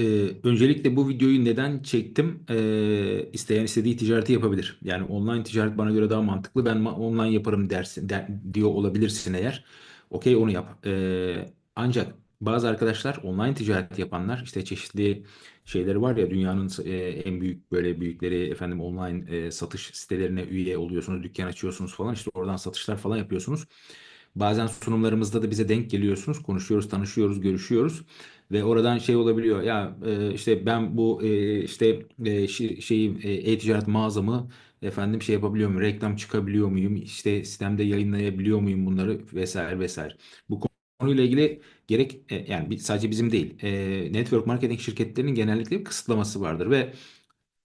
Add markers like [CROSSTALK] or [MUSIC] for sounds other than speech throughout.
Ee, öncelikle bu videoyu neden çektim? Ee, isteyen istediği ticareti yapabilir. Yani online ticaret bana göre daha mantıklı. Ben online yaparım dersin der, diyor olabilirsin eğer. Okey onu yap. Ee, ancak bazı arkadaşlar online ticaret yapanlar işte çeşitli şeyleri var ya dünyanın e, en büyük böyle büyükleri efendim online e, satış sitelerine üye oluyorsunuz, dükkan açıyorsunuz falan işte oradan satışlar falan yapıyorsunuz. Bazen sunumlarımızda da bize denk geliyorsunuz, konuşuyoruz, tanışıyoruz, görüşüyoruz. Ve oradan şey olabiliyor ya e, işte ben bu e, işte e, e, e-ticaret mağazamı efendim şey yapabiliyor muyum reklam çıkabiliyor muyum işte sistemde yayınlayabiliyor muyum bunları vesaire vesaire. Bu konuyla ilgili gerek yani sadece bizim değil network marketing şirketlerinin genellikle bir kısıtlaması vardır ve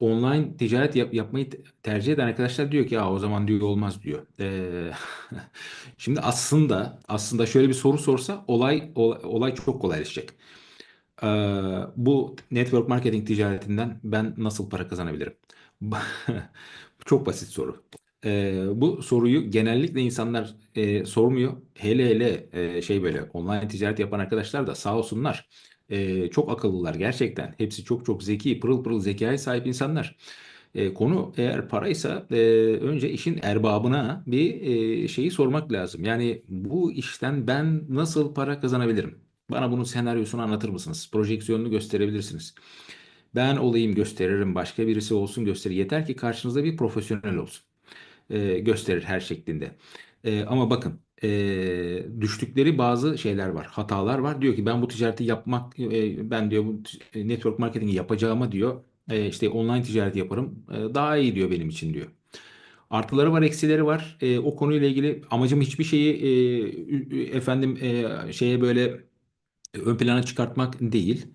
online ticaret yap- yapmayı te- tercih eden arkadaşlar diyor ki ya o zaman diyor olmaz diyor. Ee, [LAUGHS] şimdi aslında aslında şöyle bir soru sorsa olay olay, olay çok kolaylaşacak. Ee, bu network marketing ticaretinden ben nasıl para kazanabilirim? [LAUGHS] Çok basit soru. Ee, bu soruyu genellikle insanlar e, sormuyor. Hele hele e, şey böyle online ticaret yapan arkadaşlar da sağ olsunlar. E, çok akıllılar gerçekten. Hepsi çok çok zeki, pırıl pırıl zekaya sahip insanlar. E, konu eğer paraysa e, önce işin erbabına bir e, şeyi sormak lazım. Yani bu işten ben nasıl para kazanabilirim? Bana bunun senaryosunu anlatır mısınız? Projeksiyonunu gösterebilirsiniz. Ben olayım gösteririm, başka birisi olsun gösterir. Yeter ki karşınızda bir profesyonel olsun. E, gösterir her şeklinde. E, ama bakın e, düştükleri bazı şeyler var, hatalar var. Diyor ki ben bu ticareti yapmak, e, ben diyor bu t- network marketingi yapacağıma diyor, e, işte online ticaret yaparım, e, daha iyi diyor benim için diyor. Artıları var, eksileri var. E, o konuyla ilgili amacım hiçbir şeyi e, efendim e, şeye böyle ön plana çıkartmak değil.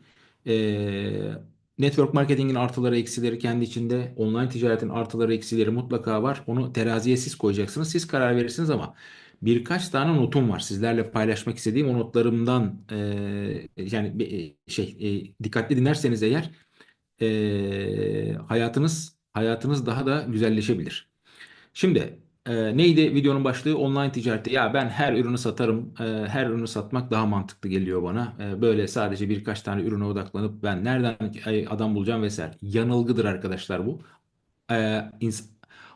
Ee, network marketingin artıları eksileri kendi içinde, online ticaretin artıları eksileri mutlaka var. Onu teraziye siz koyacaksınız. Siz karar verirsiniz ama birkaç tane notum var. Sizlerle paylaşmak istediğim o notlarımdan e, yani e, şey e, dikkatli dinlerseniz eğer e, hayatınız hayatınız daha da güzelleşebilir. Şimdi e, neydi videonun başlığı? Online ticarette. Ya ben her ürünü satarım. E, her ürünü satmak daha mantıklı geliyor bana. E, böyle sadece birkaç tane ürüne odaklanıp ben nereden adam bulacağım vesaire. Yanılgıdır arkadaşlar bu. E,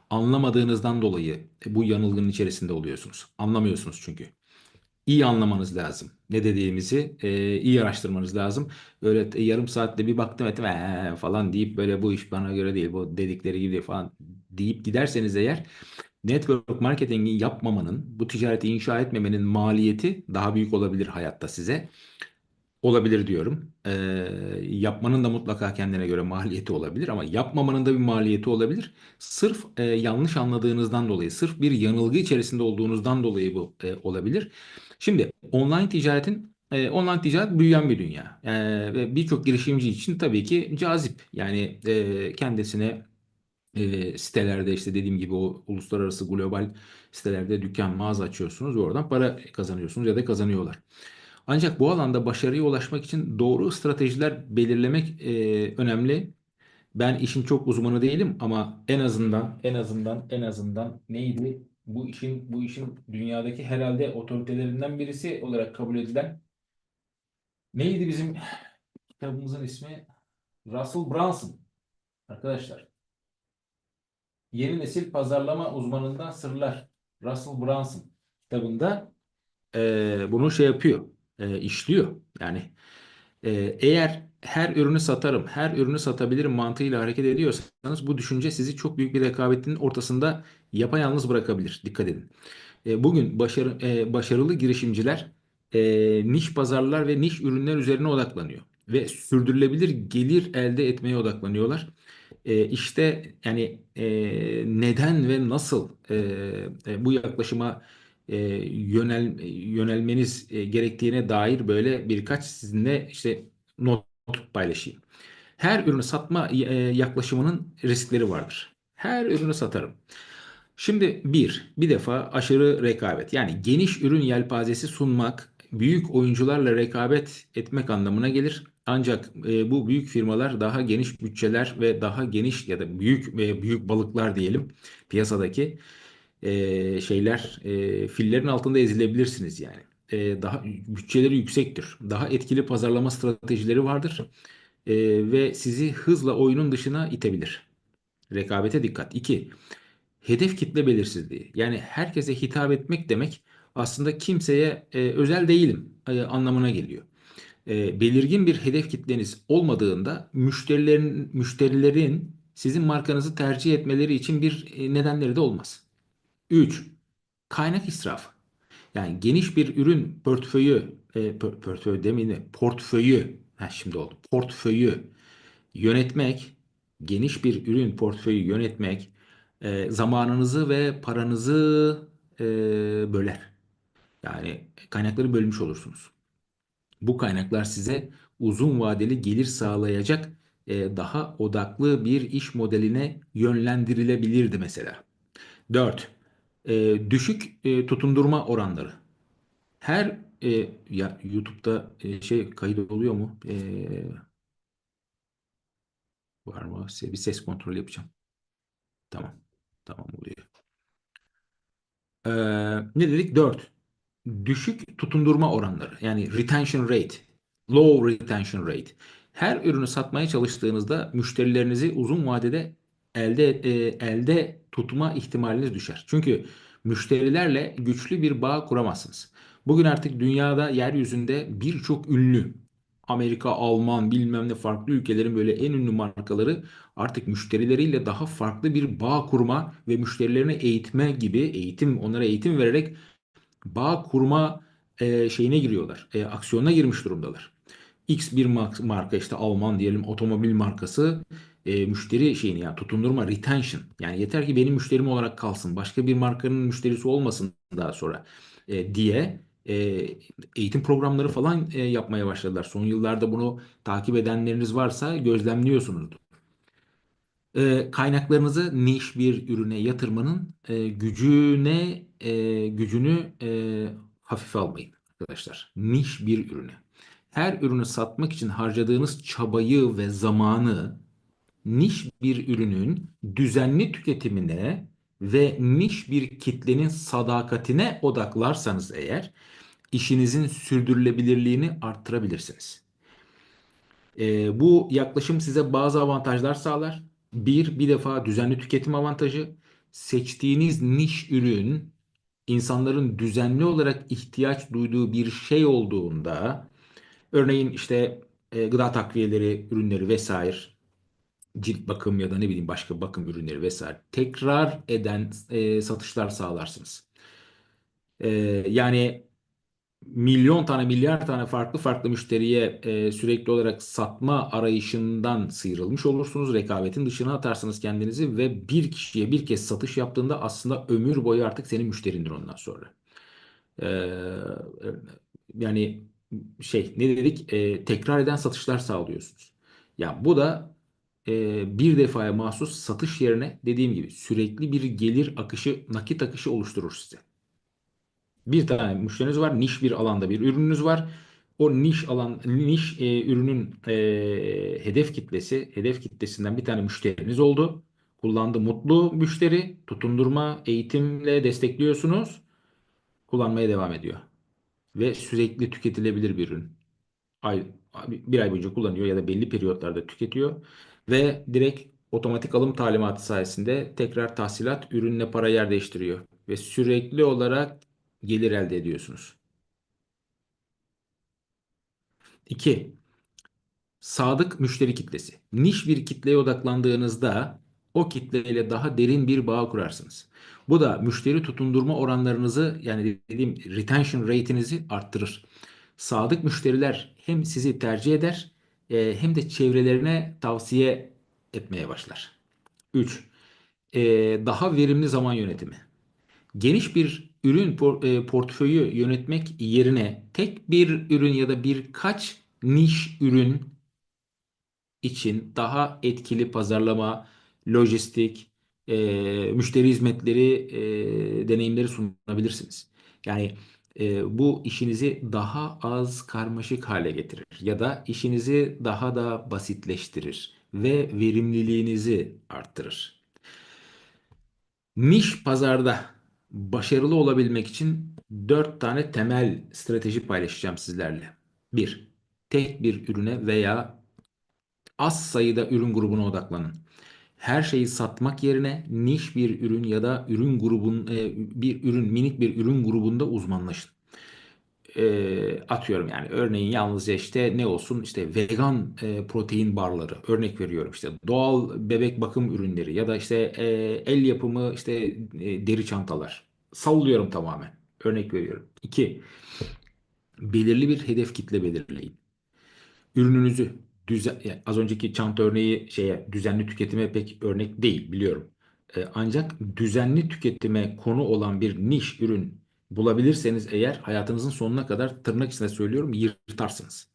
anlamadığınızdan dolayı bu yanılgının içerisinde oluyorsunuz. Anlamıyorsunuz çünkü. İyi anlamanız lazım. Ne dediğimizi e, iyi araştırmanız lazım. Öyle t- yarım saatte bir baktım ettim "Ee," falan deyip böyle bu iş bana göre değil bu dedikleri gibi falan deyip giderseniz eğer Network marketingi yapmamanın, bu ticareti inşa etmemenin maliyeti daha büyük olabilir hayatta size. Olabilir diyorum. Ee, yapmanın da mutlaka kendine göre maliyeti olabilir ama yapmamanın da bir maliyeti olabilir. Sırf e, yanlış anladığınızdan dolayı, sırf bir yanılgı içerisinde olduğunuzdan dolayı bu e, olabilir. Şimdi online ticaretin e, online ticaret büyüyen bir dünya. E, ve birçok girişimci için tabii ki cazip. Yani e, kendisine e, sitelerde işte dediğim gibi o uluslararası global sitelerde dükkan mağaza açıyorsunuz ve oradan para kazanıyorsunuz ya da kazanıyorlar. Ancak bu alanda başarıya ulaşmak için doğru stratejiler belirlemek e, önemli. Ben işin çok uzmanı değilim ama en azından en azından en azından neydi? Bu işin bu işin dünyadaki herhalde otoritelerinden birisi olarak kabul edilen neydi bizim kitabımızın ismi? Russell Brunson arkadaşlar. Yeni nesil pazarlama uzmanından sırlar. Russell Brunson kitabında e, bunu şey yapıyor, e, işliyor. Yani e, eğer her ürünü satarım, her ürünü satabilirim mantığıyla hareket ediyorsanız bu düşünce sizi çok büyük bir rekabetin ortasında yapayalnız bırakabilir. Dikkat edin. E, bugün başarı, e, başarılı girişimciler e, niş pazarlar ve niş ürünler üzerine odaklanıyor ve sürdürülebilir gelir elde etmeye odaklanıyorlar. E, işte yani e, neden ve nasıl e, e, bu yaklaşıma e, yönel yönelmeniz e, gerektiğine dair böyle birkaç sizinle işte not paylaşayım. Her ürünü satma e, yaklaşımının riskleri vardır. Her ürünü satarım. Şimdi bir, bir defa aşırı rekabet. Yani geniş ürün yelpazesi sunmak, büyük oyuncularla rekabet etmek anlamına gelir. Ancak e, bu büyük firmalar daha geniş bütçeler ve daha geniş ya da büyük ve büyük balıklar diyelim piyasadaki e, şeyler e, fillerin altında ezilebilirsiniz yani. E, daha bütçeleri yüksektir. Daha etkili pazarlama stratejileri vardır. e, ve sizi hızla oyunun dışına itebilir. Rekabete dikkat. 2. Hedef kitle belirsizliği. Yani herkese hitap etmek demek aslında kimseye e, özel değilim e, anlamına geliyor. E, belirgin bir hedef kitleniz olmadığında müşterilerin müşterilerin sizin markanızı tercih etmeleri için bir e, nedenleri de olmaz. 3. Kaynak israfı. Yani geniş bir ürün portföyü, e, portföy demeyin de portföyü, ha şimdi oldu. Portföyü yönetmek, geniş bir ürün portföyü yönetmek e, zamanınızı ve paranızı e, böler. Yani kaynakları bölmüş olursunuz. Bu kaynaklar size uzun vadeli gelir sağlayacak e, daha odaklı bir iş modeline yönlendirilebilirdi mesela. 4. düşük e, tutundurma oranları. Her e, ya YouTube'da e, şey kayıt oluyor mu? E, var mı? Bir ses kontrol yapacağım. Tamam. Tamam oluyor. Ee, ne dedik? 4. Düşük tutundurma oranları. Yani retention rate. Low retention rate. Her ürünü satmaya çalıştığınızda müşterilerinizi uzun vadede elde e, elde tutma ihtimaliniz düşer. Çünkü müşterilerle güçlü bir bağ kuramazsınız. Bugün artık dünyada yeryüzünde birçok ünlü Amerika, Alman, bilmem ne farklı ülkelerin böyle en ünlü markaları artık müşterileriyle daha farklı bir bağ kurma ve müşterilerini eğitme gibi eğitim onlara eğitim vererek bağ kurma e, şeyine giriyorlar. E, aksiyona girmiş durumdalar. X bir marka işte Alman diyelim otomobil markası e, müşteri şeyini yani tutundurma retention yani yeter ki benim müşterim olarak kalsın başka bir markanın müşterisi olmasın daha sonra e, diye e, eğitim programları falan e, yapmaya başladılar. Son yıllarda bunu takip edenleriniz varsa gözlemliyorsunuzdur. E, kaynaklarınızı niş bir ürüne yatırmanın e, gücüne e, gücünü e, hafife almayın arkadaşlar. Niş bir ürüne. Her ürünü satmak için harcadığınız çabayı ve zamanı niş bir ürünün düzenli tüketimine ve niş bir kitlenin sadakatine odaklarsanız eğer işinizin sürdürülebilirliğini arttırabilirsiniz. E, bu yaklaşım size bazı avantajlar sağlar. Bir, bir defa düzenli tüketim avantajı. Seçtiğiniz niş ürün insanların düzenli olarak ihtiyaç duyduğu bir şey olduğunda örneğin işte e, gıda takviyeleri, ürünleri vesaire cilt bakım ya da ne bileyim başka bakım ürünleri vesaire tekrar eden e, satışlar sağlarsınız. E, yani milyon tane milyar tane farklı farklı müşteriye e, sürekli olarak satma arayışından sıyrılmış olursunuz. Rekabetin dışına atarsınız kendinizi ve bir kişiye bir kez satış yaptığında aslında ömür boyu artık senin müşterindir ondan sonra. E, yani şey ne dedik e, tekrar eden satışlar sağlıyorsunuz. Ya bu da e, bir defaya mahsus satış yerine dediğim gibi sürekli bir gelir akışı nakit akışı oluşturur size. Bir tane müşteriniz var. Niş bir alanda bir ürününüz var. O niş alan, niş e, ürünün e, hedef kitlesi, hedef kitlesinden bir tane müşteriniz oldu. Kullandı mutlu müşteri. Tutundurma, eğitimle destekliyorsunuz. Kullanmaya devam ediyor. Ve sürekli tüketilebilir bir ürün. Ay, bir ay boyunca kullanıyor ya da belli periyotlarda tüketiyor. Ve direkt otomatik alım talimatı sayesinde tekrar tahsilat ürünle para yer değiştiriyor. Ve sürekli olarak gelir elde ediyorsunuz. 2. Sadık müşteri kitlesi. Niş bir kitleye odaklandığınızda o kitleyle daha derin bir bağ kurarsınız. Bu da müşteri tutundurma oranlarınızı yani dediğim retention rate'inizi arttırır. Sadık müşteriler hem sizi tercih eder e, hem de çevrelerine tavsiye etmeye başlar. 3. Daha verimli zaman yönetimi. Geniş bir ürün e, portföyü yönetmek yerine tek bir ürün ya da birkaç niş ürün için daha etkili pazarlama, lojistik, e, müşteri hizmetleri e, deneyimleri sunabilirsiniz. Yani bu işinizi daha az karmaşık hale getirir ya da işinizi daha da basitleştirir ve verimliliğinizi arttırır. Niş pazarda başarılı olabilmek için dört tane temel strateji paylaşacağım sizlerle. Bir, tek bir ürüne veya Az sayıda ürün grubuna odaklanın. Her şeyi satmak yerine niş bir ürün ya da ürün grubun e, bir ürün minik bir ürün grubunda uzmanlaşın. E, atıyorum yani örneğin yalnızca işte ne olsun işte vegan e, protein barları örnek veriyorum işte doğal bebek bakım ürünleri ya da işte e, el yapımı işte e, deri çantalar sallıyorum tamamen örnek veriyorum. İki, belirli bir hedef kitle belirleyin. Ürününüzü düzen, yani az önceki çanta örneği şeye düzenli tüketime pek örnek değil biliyorum. E, ancak düzenli tüketime konu olan bir niş ürün bulabilirseniz eğer hayatınızın sonuna kadar tırnak içinde söylüyorum yırtarsınız.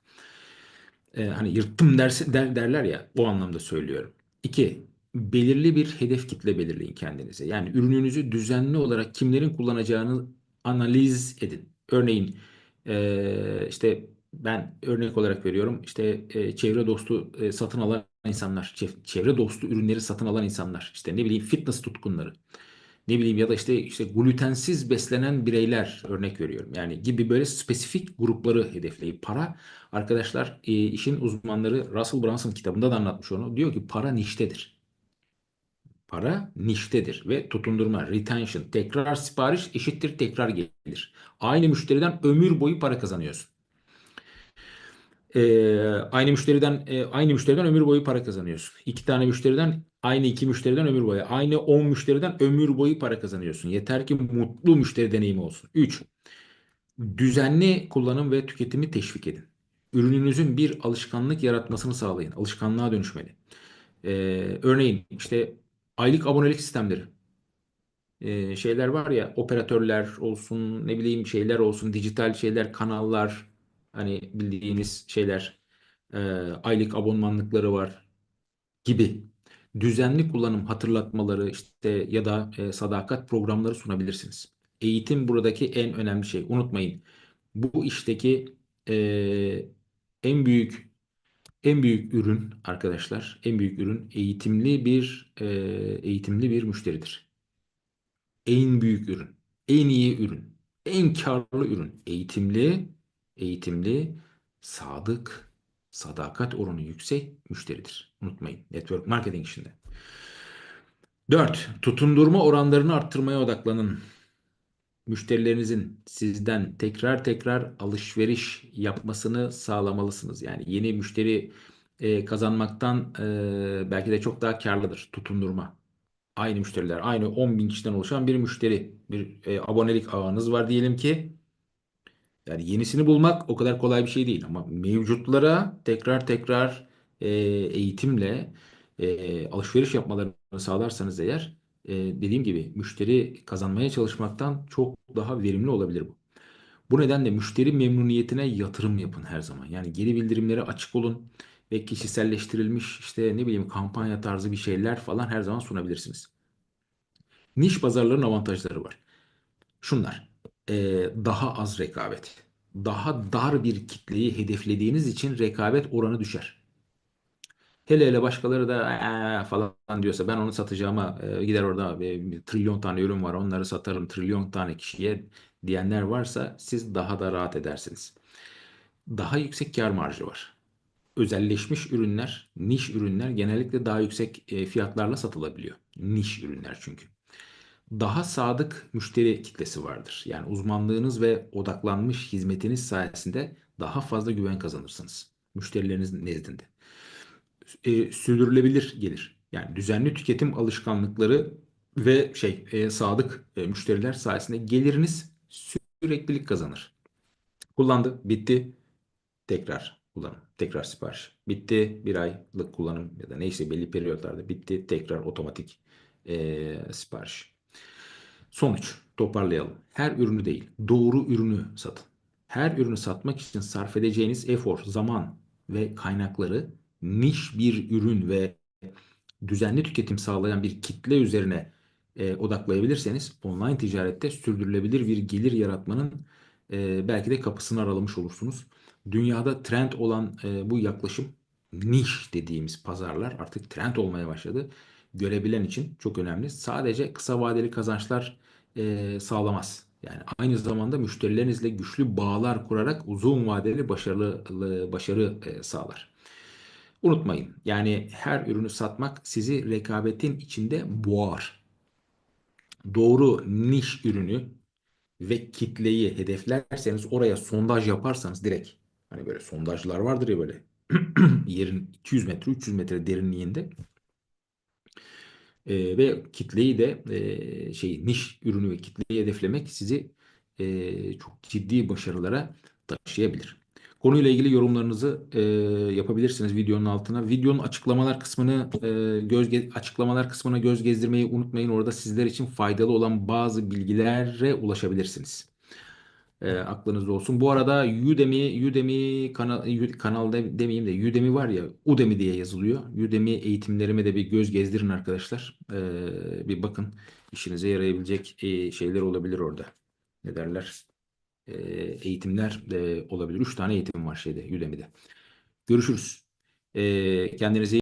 E, hani yırttım dersi, der, derler ya o anlamda söylüyorum. İki, belirli bir hedef kitle belirleyin kendinize. Yani ürününüzü düzenli olarak kimlerin kullanacağını analiz edin. Örneğin e, işte ben örnek olarak veriyorum işte e, çevre dostu e, satın alan insanlar, çev- çevre dostu ürünleri satın alan insanlar, işte ne bileyim fitness tutkunları, ne bileyim ya da işte işte glutensiz beslenen bireyler örnek veriyorum. Yani gibi böyle spesifik grupları hedefleyip para arkadaşlar e, işin uzmanları Russell Brunson kitabında da anlatmış onu. Diyor ki para niştedir. Para niştedir ve tutundurma, retention, tekrar sipariş eşittir tekrar gelir. Aynı müşteriden ömür boyu para kazanıyorsun. Ee, aynı müşteriden e, aynı müşteriden ömür boyu para kazanıyorsun. İki tane müşteriden aynı iki müşteriden ömür boyu. Aynı on müşteriden ömür boyu para kazanıyorsun. Yeter ki mutlu müşteri deneyimi olsun. Üç, düzenli kullanım ve tüketimi teşvik edin. Ürününüzün bir alışkanlık yaratmasını sağlayın. Alışkanlığa dönüşmeli. Ee, örneğin işte aylık abonelik sistemleri. Ee, şeyler var ya operatörler olsun ne bileyim şeyler olsun dijital şeyler kanallar hani bildiğimiz şeyler e, aylık abonmanlıkları var gibi düzenli kullanım hatırlatmaları işte ya da e, sadakat programları sunabilirsiniz. Eğitim buradaki en önemli şey. Unutmayın bu işteki e, en büyük en büyük ürün arkadaşlar en büyük ürün eğitimli bir e, eğitimli bir müşteridir. En büyük ürün, en iyi ürün, en karlı ürün. Eğitimli, eğitimli, sadık, sadakat oranı yüksek müşteridir. Unutmayın. Network marketing işinde. 4. Tutundurma oranlarını arttırmaya odaklanın. Müşterilerinizin sizden tekrar tekrar alışveriş yapmasını sağlamalısınız. Yani yeni müşteri e, kazanmaktan e, belki de çok daha karlıdır tutundurma aynı müşteriler, aynı 10 bin kişiden oluşan bir müşteri, bir e, abonelik ağınız var diyelim ki. Yani yenisini bulmak o kadar kolay bir şey değil ama mevcutlara tekrar tekrar e, eğitimle e, alışveriş yapmalarını sağlarsanız eğer e, dediğim gibi müşteri kazanmaya çalışmaktan çok daha verimli olabilir bu. Bu nedenle müşteri memnuniyetine yatırım yapın her zaman. Yani geri bildirimlere açık olun ve kişiselleştirilmiş işte ne bileyim kampanya tarzı bir şeyler falan her zaman sunabilirsiniz. Niş pazarların avantajları var. Şunlar. E, daha az rekabet. Daha dar bir kitleyi hedeflediğiniz için rekabet oranı düşer. Hele hele başkaları da "Aa" falan diyorsa ben onu satacağıma e, gider orada bir trilyon tane ürün var onları satarım trilyon tane kişiye diyenler varsa siz daha da rahat edersiniz. Daha yüksek kâr marjı var. Özelleşmiş ürünler, niş ürünler genellikle daha yüksek e, fiyatlarla satılabiliyor. Niş ürünler çünkü daha sadık müşteri kitlesi vardır. Yani uzmanlığınız ve odaklanmış hizmetiniz sayesinde daha fazla güven kazanırsınız müşterileriniz nezdinde. E, sürdürülebilir gelir. Yani düzenli tüketim alışkanlıkları ve şey e, sadık e, müşteriler sayesinde geliriniz süreklilik kazanır. Kullandı, bitti, tekrar kullanım, tekrar sipariş. Bitti, bir aylık kullanım ya da neyse belli periyotlarda bitti, tekrar otomatik e, sipariş. Sonuç, toparlayalım. Her ürünü değil, doğru ürünü satın. Her ürünü satmak için sarf edeceğiniz efor, zaman ve kaynakları niş bir ürün ve düzenli tüketim sağlayan bir kitle üzerine e, odaklayabilirseniz online ticarette sürdürülebilir bir gelir yaratmanın e, belki de kapısını aralamış olursunuz. Dünyada trend olan e, bu yaklaşım niş dediğimiz pazarlar artık trend olmaya başladı. Görebilen için çok önemli. Sadece kısa vadeli kazançlar e, sağlamaz. Yani aynı zamanda müşterilerinizle güçlü bağlar kurarak uzun vadeli başarılı başarı e, sağlar. Unutmayın. Yani her ürünü satmak sizi rekabetin içinde boğar. Doğru niş ürünü ve kitleyi hedeflerseniz oraya sondaj yaparsanız direkt hani böyle sondajlar vardır ya böyle [CLEARS THROAT] yerin 200 metre 300 metre derinliğinde e, ve kitleyi de e, şey niş ürünü ve kitleyi hedeflemek sizi e, çok ciddi başarılara taşıyabilir. Konuyla ilgili yorumlarınızı e, yapabilirsiniz videonun altına. Videonun açıklamalar kısmını e, göz açıklamalar kısmına göz gezdirmeyi unutmayın. Orada sizler için faydalı olan bazı bilgilere ulaşabilirsiniz. E, aklınızda olsun. Bu arada Udemy, Udemy kanal, kanal de- demeyeyim de Udemy var ya Udemy diye yazılıyor. Udemy eğitimlerime de bir göz gezdirin arkadaşlar. E, bir bakın işinize yarayabilecek e, şeyler olabilir orada. Ne derler? E, eğitimler de olabilir. Üç tane eğitim var şeyde Udemy'de. Görüşürüz. E, kendinize iyi